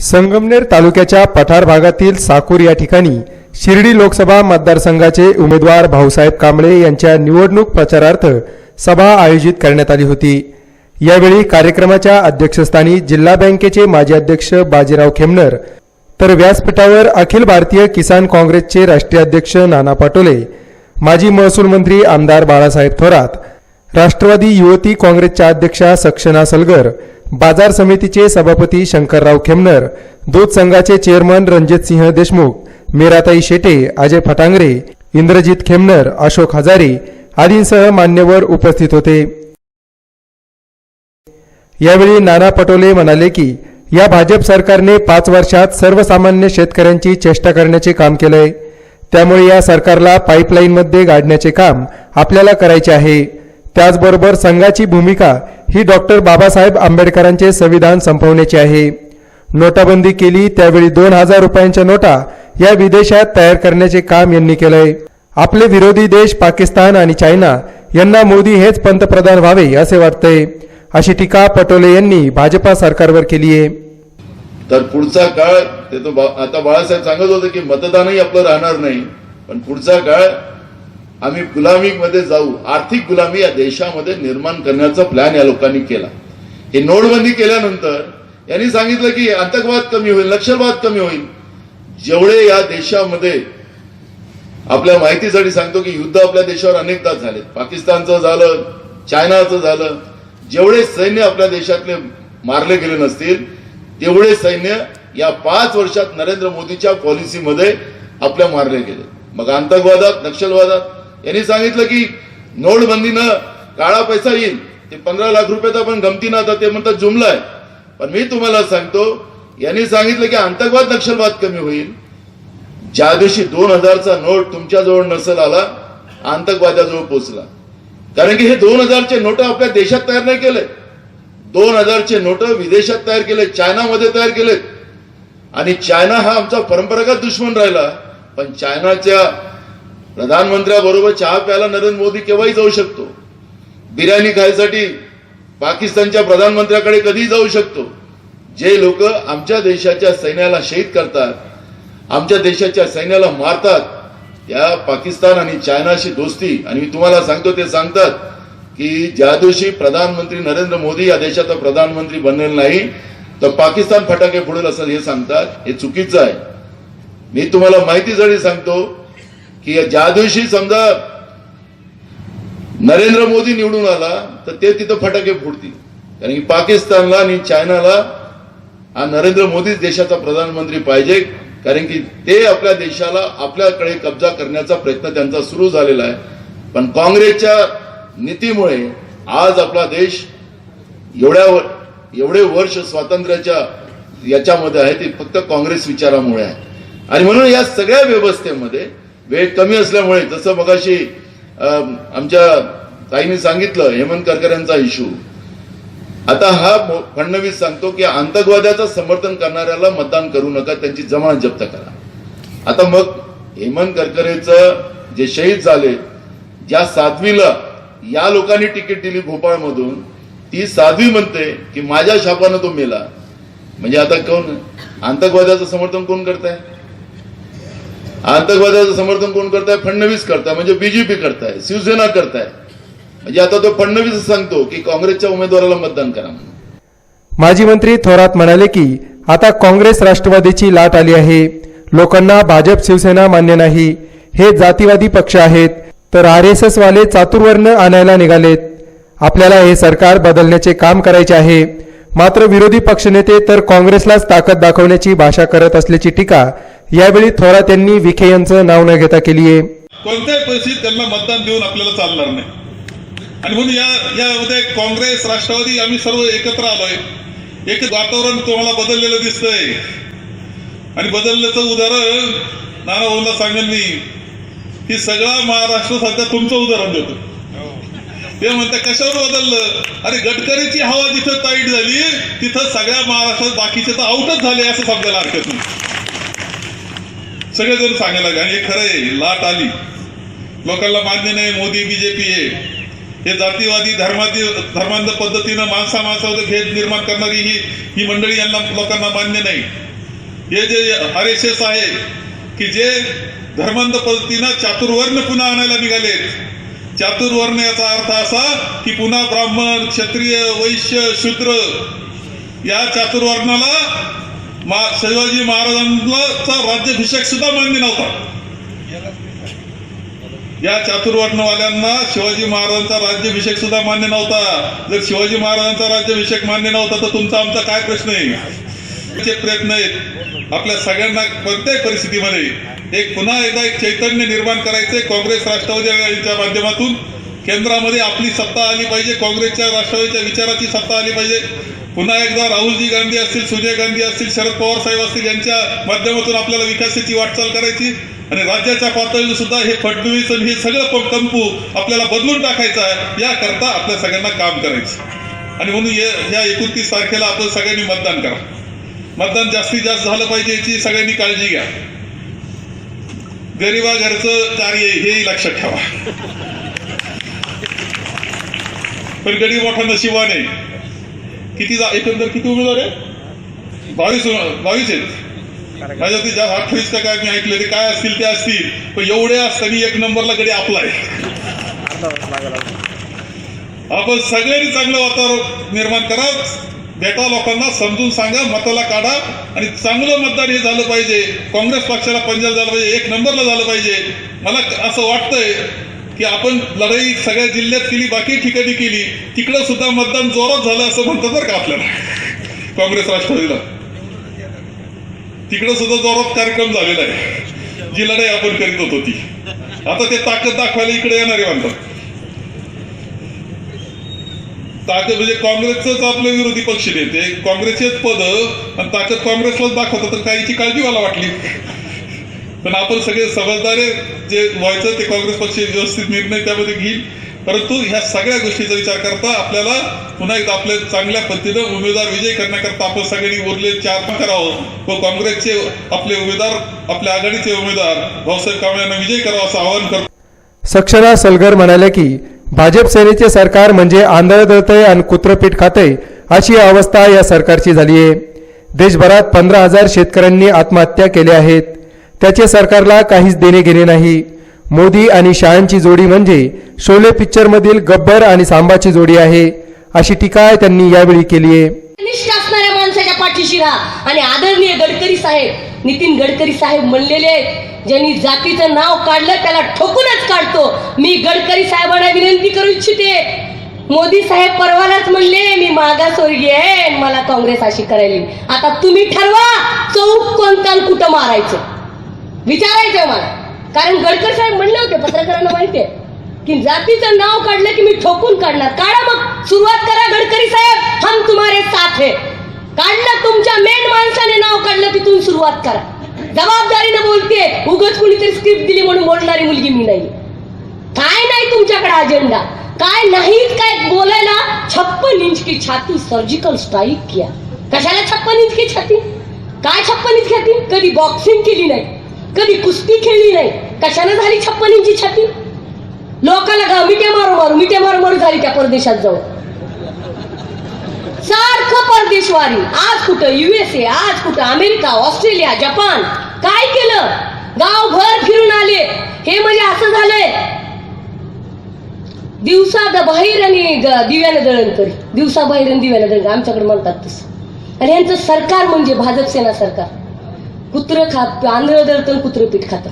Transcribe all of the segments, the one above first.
संगमनेर तालुक्याच्या पठार भागातील साकूर या ठिकाणी शिर्डी लोकसभा मतदारसंघाचे उमेदवार भाऊसाहेब कांबळे यांच्या निवडणूक प्रचारार्थ सभा आयोजित करण्यात आली होती. यावेळी कार्यक्रमाच्या अध्यक्षस्थानी जिल्हा बँकेचे माजी अध्यक्ष बाजीराव खेमनर तर व्यासपीठावर अखिल भारतीय किसान काँग्रेसचे राष्ट्रीय अध्यक्ष नाना पाटोले माजी महसूल मंत्री आमदार बाळासाहेब थोरात राष्ट्रवादी युवती काँग्रेसच्या अध्यक्षा सक्षना सलगर बाजार समितीचे सभापती शंकरराव खेमनर दूध संघाचे चेअरमन रणजितसिंह देशमुख मीराताई शेटे अजय फटांगरे इंद्रजित खेमनर अशोक हजारे आदींसह मान्यवर उपस्थित होते. यावेळी नाना पटोले म्हणाले की या भाजप सरकारने पाच वर्षात सर्वसामान्य शेतकऱ्यांची चेष्टा करण्याचे काम केलंय. त्यामुळे या सरकारला पाईपलाईनमध्ये गाडण्याचे काम आपल्याला करायचे आहे. त्याचबरोबर संघाची भूमिका ही डॉक्टर बाबासाहेब आंबेडकरांचे संविधान संपवण्याची आहे. नोटाबंदी केली त्यावेळी दोन हजार रुपयांच्या नोटा या विदेशात तयार करण्याचे काम यांनी केलंय. आपले विरोधी देश पाकिस्तान आणि चायना यांना मोदी हेच पंतप्रधान व्हावे असे वाटतंय. अशी टीका पटोले यांनी भाजपा सरकारवर केली आहे. तर पुढचा काळ ते तो आता बाळासाहेब सांगत होते की मतदानही आपलं राहणार नाही. पण पुढचा काळ आम्ही गुलामीमध्ये जाऊ आर्थिक गुलामी या देशामध्ये निर्माण करण्याचा प्लॅन या लोकांनी केला. हे नोटबंदी केल्यानंतर यांनी सांगितलं की आतंकवाद कमी होईल नक्षलवाद कमी होईल. जेवढे या देशामध्ये आपल्या माहितीसाठी सांगतो की युद्ध आपल्या देशावर अनेकदा झाले. पाकिस्तानचं झालं चायनाचं झालं. जेवढे सैन्य आपल्या देशातले मारले गेले नसतील तेवढे सैन्य या पाच वर्षात नरेंद्र मोदीच्या पॉलिसीमध्ये आपल्या मारले गेले. मग आतंकवादात नक्षलवादात यांनी सांगितलं की नोटबंदीनं काळा पैसा येईल. ते पंधरा लाख रुपये तर पण गमतीनं आता ते म्हणतात जुमला आहे पण मी तुम्हाला सांगतो यांनी सांगितलं की आतंकवाद नक्षलवाद कमी होईल. ज्या दिवशी दोन हजारचा नोट तुमच्याजवळ नसेल आला आतंकवादाजवळ पोहोचला कारण की हे दोन हजारचे नोट आपल्या देशात तयार नाही केले. दोन हजारचे नोट विदेशात तयार केले चायनामध्ये तयार केले आणि चायना हा आमचा परंपरागत दुश्मन राहिला पण चायनाच्या प्रधानमंत्र्याबरोबर चहा प्यायला नरेंद्र मोदी केव्हाही जाऊ शकतो. बिर्याणी खायसाठी पाकिस्तानच्या प्रधानमंत्र्याकडे कधीही जाऊ शकतो. जे लोक आमच्या देशाच्या सैन्याला शहीद करतात आमच्या देशाच्या सैन्याला मारतात त्या पाकिस्तान आणि चायनाशी दोस्ती आणि मी तुम्हाला सांगतो ते सांगतात की ज्या दिवशी प्रधानमंत्री नरेंद्र मोदी या देशाचा प्रधानमंत्री बनेल नाही तर पाकिस्तान फटाके फोडेल असं हे सांगतात. हे चुकीचं आहे. मी तुम्हाला माहिती जरी सांगतो की ज्या दिवशी समजा नरेंद्र मोदी निवडून आला तर ते तिथं फटाके फुटतील कारण की पाकिस्तानला आणि चायनाला हा नरेंद्र मोदीच देशाचा प्रधानमंत्री पाहिजे कारण की ते आपल्या देशाला आपल्याकडे कब्जा करण्याचा प्रयत्न त्यांचा सुरू झालेला आहे. पण काँग्रेसच्या नीतीमुळे आज आपला देश एवढ्या एवढे वर्ष स्वातंत्र्याच्या याच्यामध्ये आहे ते फक्त काँग्रेस विचारामुळे आहे. आणि म्हणून या सगळ्या व्यवस्थेमध्ये वेळ कमी असल्यामुळे जसं मगाशी आमच्या ताईने सांगितलं हेमंत करकऱ्यांचा इश्यू आता हा फडणवीस सांगतो की आतंकवाद्याचं समर्थन करणाऱ्याला मतदान करू नका त्यांची जमानत जप्त करा. आता मग हेमंत करकरेचं जे शहीद झाले ज्या साध्वीला या लोकांनी तिकीट दिली भोपाळमधून ती साध्वी म्हणते की माझ्या शापानं तो मेला. म्हणजे आता कोण? आतंकवाद्याचं समर्थन कोण करताय? आतंकवादाचं समर्थन कोण करताय? फडणवीस करताय म्हणजे बीजेपी करताय शिवसेना करताय. म्हणजे आता तो फडणवीस सांगतो की काँग्रेसच्या उमेदवाराला मतदान करा माजी मंत्री थोरात म्हणाले की आता काँग्रेस राष्ट्रवादीची लाट आली आहे. लोकांना भाजप शिवसेना मान्य नाही. हे जातीवादी पक्ष आहेत. तर आर एस एस वाले चातुर्वर्ण आणायला निघालेत. आपल्याला हे सरकार बदलण्याचे काम करायचे आहे. मात्र विरोधी पक्षनेते तर काँग्रेसलाच ताकद दाखवण्याची भाषा करत असल्याची टीका यावेळी थोरात यांनी विखे यांचं नाव न घेता केली आहे. कोणत्याही परिस्थितीत त्यांना मतदान देऊन आपल्याला चालणार नाही. आणि म्हणून या यामध्ये काँग्रेस राष्ट्रवादी आम्ही सर्व एकत्र आलोय. एक वातावरण तुम्हाला बदललेलं दिसतंय. आणि बदलल्याचं उदाहरण नाना भाऊला सांगेन मी. की सगळा महाराष्ट्र सध्या तुमचं उदाहरण देतो. ते म्हणतात कशावर बदललं? अरे गडकरीची हवा जिथं ताईट झाली तिथं सगळ्या महाराष्ट्रात बाकीचे तर आउटच झाले असं समजायला हरकत नाही. सगळेजण सांगायला लागले आणि हे खरं आहे लाट आली. लोकांना मान्य नाही मोदी बीजेपी आहे हे. जातीवादी धर्मादी धर्मांध पद्धतीनं माणसा माणसावर भेद निर्माण करणारी ही ही मंडळी यांना लोकांना मान्य नाही. हे जे आर एस एस आहे की जे धर्मांध पद्धतीनं चातुर्वर्ण पुन्हा आणायला निघालेत चातुर्वर्ण याचा अर्थ असा की पुन्हा ब्राह्मण क्षत्रिय वैश्य शूद्र या चातुर्वर्णाला मा शिवाजी महाराजांचा राज्याभिषेक सुद्धा मान्य नव्हता. या चातुर्वर्णवाल्यांना शिवाजी महाराजांचा राज्याभिषेक सुद्धा मान्य नव्हता. जर शिवाजी महाराजांचा राज्याभिषेक मान्य नव्हता तर तुमचा आमचा काय प्रश्न आहे? प्रयत्न आहेत. आपल्या सगळ्यांना कोणत्याही परिस्थितीमध्ये एक पुन्हा एकदा एक चैतन्य निर्माण करायचे काँग्रेस राष्ट्रवादी यांच्या माध्यमातून केंद्रामध्ये आपली सत्ता आली पाहिजे. काँग्रेसच्या राष्ट्रवादीच्या विचाराची सत्ता आली पाहिजे. पुन्हा एकदा राहुलजी गांधी असतील सोनिया गांधी असतील शरद पवार साहेब असतील यांच्या माध्यमातून आपल्याला विकासाची वाटचाल करायची. आणि राज्याच्या पातळीवर सुद्धा हे फडणवीस आणि हे सगळं कंपू आपल्याला बदलून टाकायचं आहे याकरता आपल्या सगळ्यांना काम करायचं. आणि म्हणून या एकोणतीस तारखेला आपण सगळ्यांनी मतदान करा. मतदान जास्तीत जास्त झालं पाहिजे याची सगळ्यांनी काळजी घ्या. गरिबा घरचं कार्य हेही लक्षात ठेवा. पण गरीब मोठा नशिबाने किती जा एकंदर किती उमेदवार आहे? बावीस बावीस आहेत. माझ्या ते ज्या अठ्ठावीस का काय मी ऐकले ते काय असतील ते असतील पण एवढे असताना एक नंबरला गडी आपला आहे. आपण सगळ्यांनी चांगलं वातावरण निर्माण करा. भेटा लोकांना समजून सांगा मताला काढा आणि चांगलं मतदान हे झालं पाहिजे. काँग्रेस पक्षाला पंजाब झालं पाहिजे एक नंबरला झालं पाहिजे. मला असं वाटतंय की आपण लढाई सगळ्या जिल्ह्यात केली बाकी ठिकाणी केली तिकडं सुद्धा मतदान जोरात झालं असं म्हणतात बरं का आपल्याला. काँग्रेस राष्ट्रवादीला. तिकडं सुद्धा जोरात कार्यक्रम झालेला आहे. जी लढाई आपण करीत होतो ती. आता ते ताकद दाखवायला इकडे येणारे म्हणतात. ताकद म्हणजे काँग्रेसच आपले विरोधी पक्ष नेते. काँग्रेसचेच पद आणि ताकद काँग्रेसलाच दाखवतात. तर काहीची काळजी मला वाटली. पण आपण सगळे समजदारे जे व्हायचं ते काँग्रेस पक्ष व्यवस्थित निर्णय त्यामध्ये घेईल. परंतु ह्या सगळ्या गोष्टीचा विचार करता आपल्याला पुन्हा एकदा आपल्या चांगल्या पद्धतीनं उमेदवार विजय करण्याकरता आपण सगळ्यांनी उरले चार पण करावं व काँग्रेसचे आपले उमेदवार आपल्या आघाडीचे उमेदवार भाऊसाहेब कांबळे यांना विजय करावा असं आवाहन करतो. सक्षरा सलगर म्हणाल्या की भाजप सेनेचे सरकार म्हणजे आंधळ दळतय आणि कुत्रपीठ खातंय अशी अवस्था या सरकारची झाली आहे देशभरात पंधरा हजार शेतकऱ्यांनी आत्महत्या केल्या आहेत. त्याचे सरकारला काहीच देणे घेणे नाही. मोदी आणि शाळांची जोडी म्हणजे शोले पिक्चरमधील गब्बर आणि सांबाची जोडी आहे अशी टीका त्यांनी यावेळी केली आहे. निष्ठ असणाऱ्या माणसाच्या पाठीशी राहा. आणि आदरणीय गडकरी साहेब नितीन गडकरी साहेब म्हणलेले आहेत ज्यांनी जातीचं नाव काढलं त्याला ठोकूनच काढतो. मी गडकरी साहेबांना विनंती करू इच्छिते. मोदी साहेब परवालाच म्हणले मी मागासवर्गीय आहे मला काँग्रेस अशी करायली. आता तुम्ही ठरवा चौक कोणता कुठं मारायचं. विचारायचं मला. कारण गडकरी साहेब म्हणले होते पत्रकारांना माहितीये की जातीचं नाव काढलं की मी ठोकून काढणार. काढा मग. सुरुवात करा गडकरी साहेब. हम तुम्हारे साथ है. काढलं तुमच्या मेन माणसाने नाव काढलं तिथून सुरुवात करा. जबाबदारीने बोलते उगच कुणीतरी स्क्रिप्ट दिली म्हणून बोलणारी मुलगी मी नाही. काय नाही तुमच्याकडे अजेंडा काय नाहीत काय बोलायला. छप्पन इंच की छाती सर्जिकल स्ट्राईक किया. कशाला छप्पन इंच की छाती? काय छप्पन इंच छाती? कधी बॉक्सिंग केली नाही. कधी कुस्ती खेळली नाही. कशाने झाली छप्पन इंची छाती? लोकांना गा मिठ्या मारू मारू मिठ्या मारू मारू झाली त्या परदेशात जाऊन. सारखं परदेशवारी. आज कुठं युएसए आज कुठं अमेरिका ऑस्ट्रेलिया जपान? काय केलं? गावभर फिरून आले. हे म्हणजे असं झालंय. दिवसा द बाहेर आणि ग- दिव्यानं दळण करी. दिवसा बाहेर आणि दिव्यानं दळण. आमच्याकडे म्हणतात तसं. आणि यांचं सरकार म्हणजे भाजप सेना सरकार. कुत्र खात आंधळ दळतं कुत्रं पीठ खातं.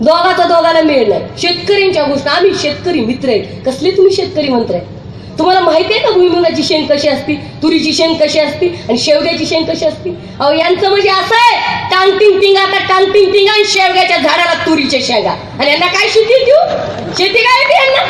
दोघाचा दोघाला मिळ नाही. शेतकऱ्यांच्या गोष्ट आम्ही शेतकरी मित्र आहेत. कसले तुम्ही शेतकरी मंत्र आहे तुम्हाला माहिती आहे का भुईमुगाची शेंग कशी असती तुरीची शेंग कशी असती आणि शेवग्याची शेंग कशी असती? अहो यांचं म्हणजे असं आहे टांगटिंग टिंग आता टांगटिंग टिंग आणि शेवग्याच्या झाडाला तुरीच्या शेंगा. आणि यांना काय शेती देऊ शेती काय येते यांना?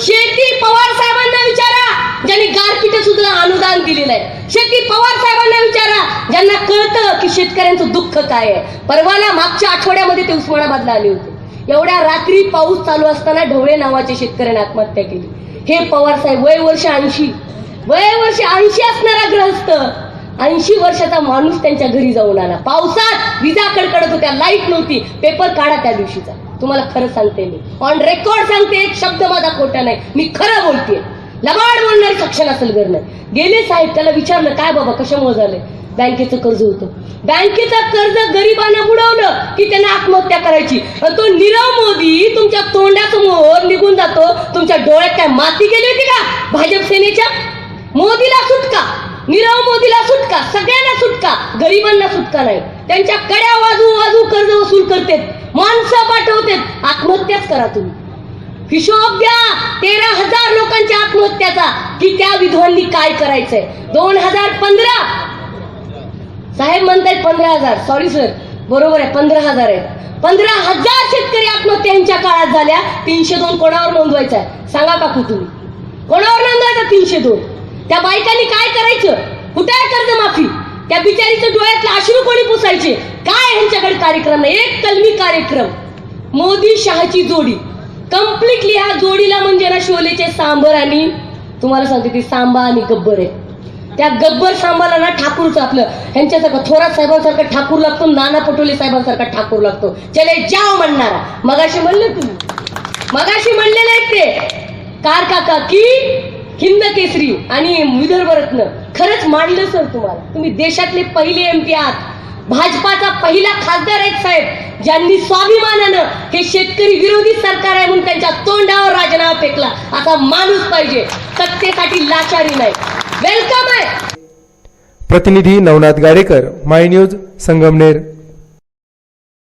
शेती पवार साहेबांना विचारा ज्यांनी गारपीठ सुद्धा अनुदान दिलेलं आहे. शेती पवार साहेबांना विचारा. ज्यांना कळतं की शेतकऱ्यांचं दुःख काय आहे. परवाला मागच्या आठवड्यामध्ये ते उस्मानाबादला आले होते. एवढ्या रात्री पाऊस चालू असताना ढवळे नावाच्या शेतकऱ्याने आत्महत्या केली. हे पवार साहेब वय वर्ष ऐंशी. वय वर्ष ऐंशी असणारा ग्रहस्थ. ऐंशी वर्षाचा माणूस त्यांच्या घरी जाऊन आला. पावसात विजा कडकडत होत्या. लाइट नव्हती. पेपर काढा त्या दिवशीचा. तुम्हाला खरं सांगते मी. ऑन रेकॉर्ड सांगते. एक शब्द माझा खोटा नाही. मी खरं बोलते लबाड बोलणारी सक्षम असेल घर नाही. गेले साहेब त्याला विचारलं काय बाबा कशामुळे झालंय? बँकेचं कर्ज होतं. बँकेचं कर्ज गरिबांना बुडवलं की त्यांना आत्महत्या करायची. तो नीरव मोदी तुमच्या तोंडासमोर निघून जातो. तुमच्या डोळ्यात काय माती गेली होती का? भाजप सेनेच्या? मोदीला सुटका. नीरव मोदीला सुटका. सगळ्यांना सुटका. गरिबांना सुटका नाही. त्यांच्या कड्या वाजू वाजू कर्ज वसूल करतेत. माणसं पाठवतेत. आत्महत्याच करा तुम्ही. हिशोब द्या तेरा हजार लोकांच्या आत्महत्याचा. की त्या विधवांनी काय करायचंय? दोन हजार पंधरा. साहेब म्हणतायत पंधरा हजार. सॉरी सर बरोबर आहे पंधरा हजार आहे पंधरा हजार शेतकरी आत्महत्यांच्या काळात झाल्या. तीनशे दोन कोणावर नोंदवायचा आहे सांगा काकू तुम्ही. कोणावर नोंदवायचा तीनशे दोन? त्या बायकांनी काय करायचं? कुठे कर्ज माफी त्या बिचारीचं डोळ्यातले अश्रू कोणी पुसायचे? काय ह्यांच्याकडे कार्यक्रम? नाही एक कलमी कार्यक्रम. मोदी शहाची जोडी. कम्प्लिटली ह्या जोडीला म्हणजे ना शोलेचे सांबर आणि तुम्हाला सांगते ती सांबा आणि गब्बर आहे. त्या गब्बर सांबाला ना ठाकूरचं आपलं ह्यांच्यासारखं थोरात साहेबांसारखं ठाकूर लागतो नाना पटोले साहेबांसारखा ठाकूर लागतो. चले जाव म्हणणारा. मगाशी म्हणले तुम्ही? मगाशी म्हणलेले आहेत ते. कार काका की हिंद केसरी आणि विदर्भ रत्न. खरंच मांडलं सर तुम्हाला. तुम्ही देशातले पहिले एमपी आहात. भाजपाचा पहिला खासदार आहेत साहेब ज्यांनी स्वाभिमानानं हे शेतकरी विरोधी सरकार आहे म्हणून त्यांच्या तोंडावर राजीनामा फेकला. आता माणूस पाहिजे सत्तेसाठी लाचारी नाही. वेलकम आहे. प्रतिनिधी नवनाथ गाडेकर माय न्यूज संगमनेर.